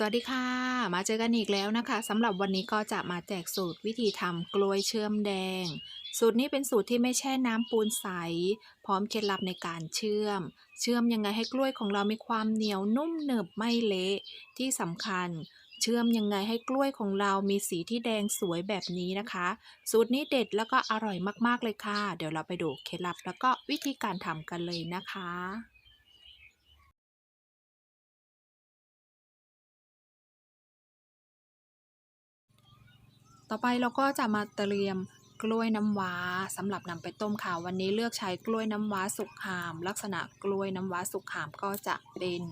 สวัสดีค่ะ มาเจอกันอีกแล้วนะคะสำหรับวันนี้ก็จะมาแจกสูตรวิธีทำกล้วยเชื่อมแดง สูตรนี้เป็นสูตรที่ไม่แช่น้ำปูนใส พร้อมเคล็ดลับในการเชื่อม เชื่อมยังไงให้กล้วยของเรามีความเหนียวนุ่มหนึบไม่เละที่สำคัญ เชื่อมยังไงให้กล้วยของเรามีสีที่แดงสวยแบบนี้นะคะ สูตรนี้เด็ดแล้วก็อร่อยมากๆเลยค่ะ เดี๋ยวเราไปดูเคล็ดลับแล้วก็วิธีการทำกันเลยนะคะ ต่อไปเราก็จะมาเตรียมกล้วยน้ำว้าสำหรับนำไปต้มค่ะ วันนี้เลือกใช้กล้วยน้ำว้าสุกหาม ลักษณะกล้วยน้ำว้าสุกหามก็จะเป็น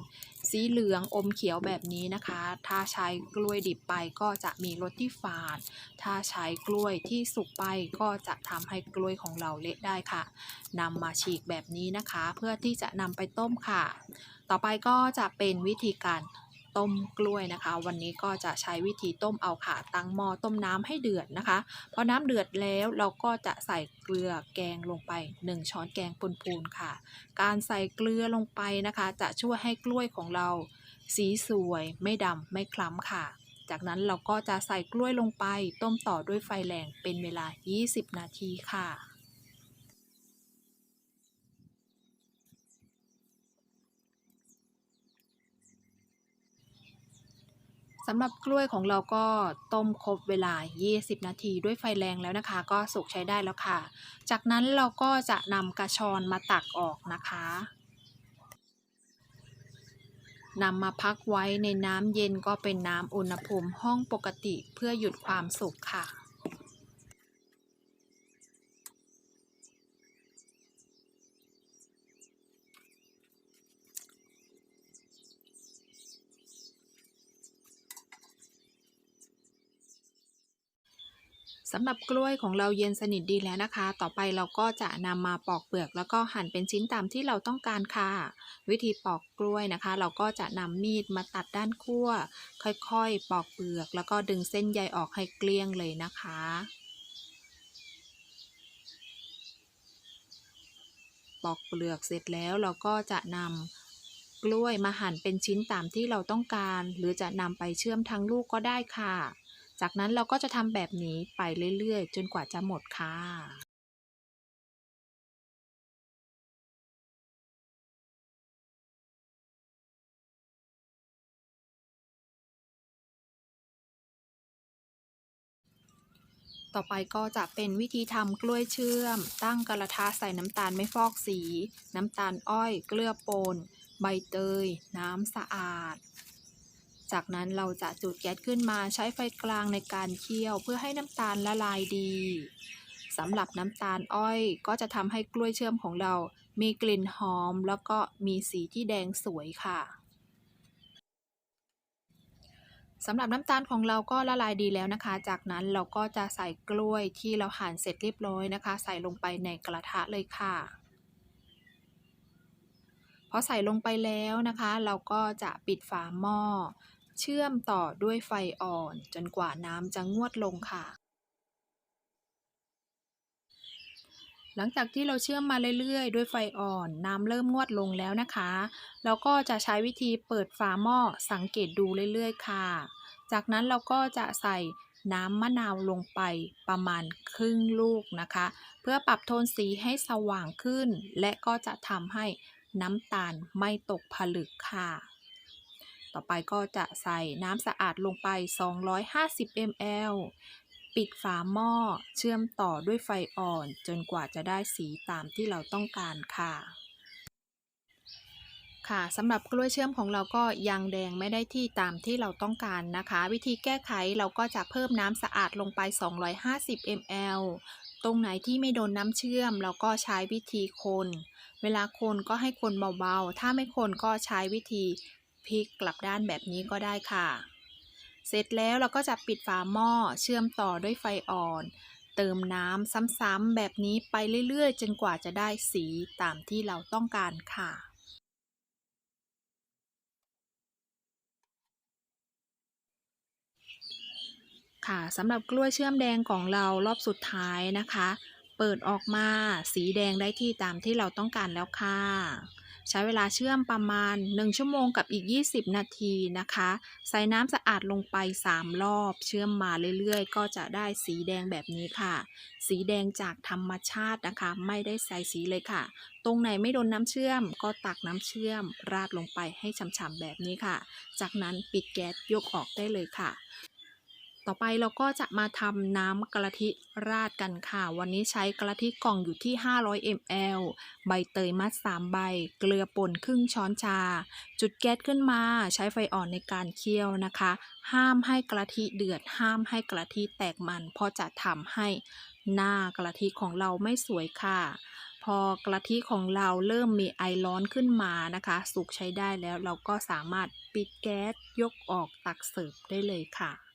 สีเหลืองอมเขียวแบบนี้นะคะ ถ้าใช้กล้วยดิบไปก็จะมีรสที่ฝาด ถ้าใช้กล้วยที่สุกไปก็จะทำให้กล้วยของเราเละได้ค่ะนำมาฉีกแบบนี้นะคะ เพื่อที่จะนำไปต้มค่ะ ต่อไปก็จะเป็นวิธีการ ต้มกล้วยนะคะ วันนี้ก็จะใช้วิธีต้มเอาค่ะ ตั้งหม้อต้มน้ำให้เดือดนะคะ พอน้ำเดือดแล้วเราก็จะใส่เกลือแกงลงไป 1 ช้อนแกงปูนๆค่ะ การใส่เกลือลงไปนะคะ จะช่วยให้กล้วยของเรา สีสวยไม่ดำไม่คล้ำค่ะ จากนั้นเราก็จะใส่กล้วยลงไป ต้มต่อด้วยไฟแรงเป็นเวลา 20 นาทีค่ะ สำหรับกล้วยของเราก็ต้มครบเวลา 20 นาทีด้วยไฟแรงแล้วนะคะ ก็สุกใช้ได้แล้วค่ะ จากนั้นเราก็จะนำกระชอนมาตักออกนะคะนำมาพักไว้ในน้ำเย็นก็เป็นน้ำอุณหภูมิห้องปกติเพื่อหยุดความสุกค่ะ สำหรับกล้วยของเราเย็นสนิทดีแล้วนะคะ ต่อไปเราก็จะนำมาปอกเปลือก แล้วก็หั่นเป็นชิ้นตามที่เราต้องการค่ะ วิธีปอกกล้วยนะคะ เราก็จะนำมีดมาตัดด้านขั้ว ค่อยๆ ปอกเปลือก แล้วก็ดึงเส้นใยออกให้เกลี้ยงเลยนะคะปอกเปลือกเสร็จแล้วเราก็จะนำกล้วยมาหั่นเป็นชิ้นตามที่เราต้องการ หรือจะนำไปเชื่อมทั้งลูกก็ได้ค่ะ จากนั้นเราก็จะทำแบบนี้ไปเรื่อยๆ จนกว่าจะหมดค่ะ ต่อไปก็จะเป็นวิธีทำกล้วยเชื่อม ตั้งกระทะใส่น้ำตาลไม่ฟอกสี น้ำตาลอ้อย เกลือป่น ใบเตย น้ำสะอาด จากนั้นเราจะจุดแก๊สขึ้นมาใช้ไฟกลางในการเคี่ยวเพื่อให้น้ำตาลละลายดีสำหรับน้ำตาลอ้อยก็จะทำให้กล้วยเชื่อมของเรา มีกลิ่นหอม แล้วก็มีสีที่แดงสวยค่ะสำหรับน้ำตาลของเราก็ละลายดีแล้วนะคะ จากนั้นเราก็จะใส่กล้วยที่เราหั่นเสร็จเรียบร้อยนะคะ ใส่ลงไปในกระทะเลยค่ะ อใส่ลงไปแล้วนะคะ เราก็จะปิดฝาหม้อ เชื่อมต่อด้วยไฟอ่อน จนกว่าน้ำจะงวดลงค่ะ หลังจากที่เราเชื่อมมาเรื่อยๆ ด้วยไฟอ่อน น้ำเริ่มงวดลงแล้วนะคะ เราก็จะใช้วิธีเปิดฝาหม้อสังเกตดูเรื่อยๆ ค่ะ จากนั้นเราก็จะใส่น้ำมะนาวลงไปประมาณครึ่งลูกนะคะ เพื่อปรับโทนสีให้สว่างขึ้น และก็จะทำให้ น้ำตาลไม่ตกผลึกค่ะ ต่อไปก็จะใส่น้ำสะอาดลงไป 250 ml ปิดฝาหม้อเชื่อมต่อด้วยไฟอ่อน จนกว่าจะได้สีตามที่เราต้องการค่ะ ค่ะสำหรับกล้วยเชื่อมของเราก็ยังแดงไม่ได้ที่ตามที่เราต้องการนะคะ วิธีแก้ไขเราก็จะเพิ่มน้ำสะอาดลงไป 250 ml ตรงไหนที่ไม่โดนน้ำเชื่อม เราก็ใช้วิธีคน เวลาคนก็ให้คนเบาๆ ถ้าไม่คนก็ใช้วิธีพลิกกลับด้านแบบนี้ก็ได้ค่ะ เสร็จแล้วเราก็จะปิดฝาหม้อเชื่อมต่อด้วยไฟอ่อน เติมน้ำซ้ำๆแบบนี้ไปเรื่อยๆ จนกว่าจะได้สีตามที่เราต้องการค่ะ ค่ะสำหรับกล้วยเชื่อมแดงของเรารอบสุดท้ายนะคะ เปิดออกมาสีแดงได้ที่ตามที่เราต้องการแล้วค่ะ ใช้เวลาเชื่อมประมาณ 1 ชั่วโมงกับอีก 20 นาทีนะคะ ใส่น้ำสะอาดลงไป 3 รอบ เชื่อมมาเรื่อยๆ ก็จะได้สีแดงแบบนี้ค่ะ สีแดงจากธรรมชาตินะคะ ไม่ได้ใส่สีเลยค่ะ ตรงไหนไม่โดนน้ำเชื่อม ก็ตักน้ำเชื่อม ราดลงไปให้ฉ่ำๆแบบนี้ค่ะ จากนั้นปิดแก๊สยกออกได้เลยค่ะ ต่อไปเราก็จะมาทำน้ำกะทิราดกันค่ะ วันนี้ใช้กะทิกล่องอยู่ที่ 500 ml ใบเตยมัด 3 ใบ เกลือป่นครึ่งช้อนชา จุดแก๊สขึ้นมาใช้ไฟอ่อนในการเคี่ยวนะคะ ห้ามให้กะทิเดือด ห้ามให้กะทิแตกมัน เพราะจะทำให้หน้ากะทิของเราไม่สวยค่ะ พอกะทิของเราเริ่มมีไอร้อนขึ้นมานะคะ สุกใช้ได้แล้วเราก็สามารถปิดแก๊สยกออกตักเสิร์ฟได้เลยค่ะ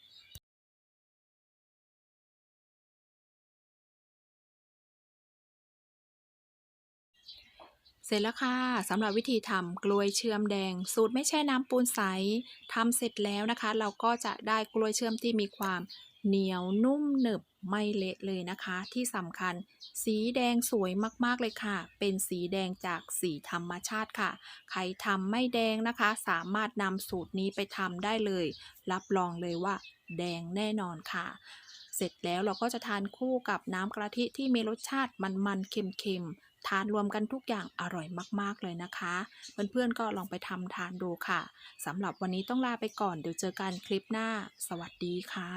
เสร็จแล้วค่ะสำหรับวิธีทำกล้วยเชื่อมแดง สูตรไม่ใช่น้ำปูนใสทำเสร็จแล้วนะคะ เราก็จะได้กล้วยเชื่อมที่มีความเหนียวนุ่มหนึบไม่เละเลยนะคะ ที่สำคัญ สีแดงสวยมากๆเลยค่ะ เป็นสีแดงจากสีธรรมชาติค่ะ ใครทำไม่แดงนะคะ สามารถนำสูตรนี้ไปทำได้เลย รับรองเลยว่า แดงแน่นอนค่ะ เสร็จแล้วเราก็จะทานคู่กับน้ำกะทิที่มีรสชาติมันๆเค็มๆ ทานรวมกันทุกอย่างอร่อยมาก ๆ เลยนะคะ เพื่อนๆก็ลองไปทำทานดูค่ะสำหรับวันนี้ต้องลาไปก่อนเดี๋ยวเจอกันคลิปหน้า สวัสดีค่ะ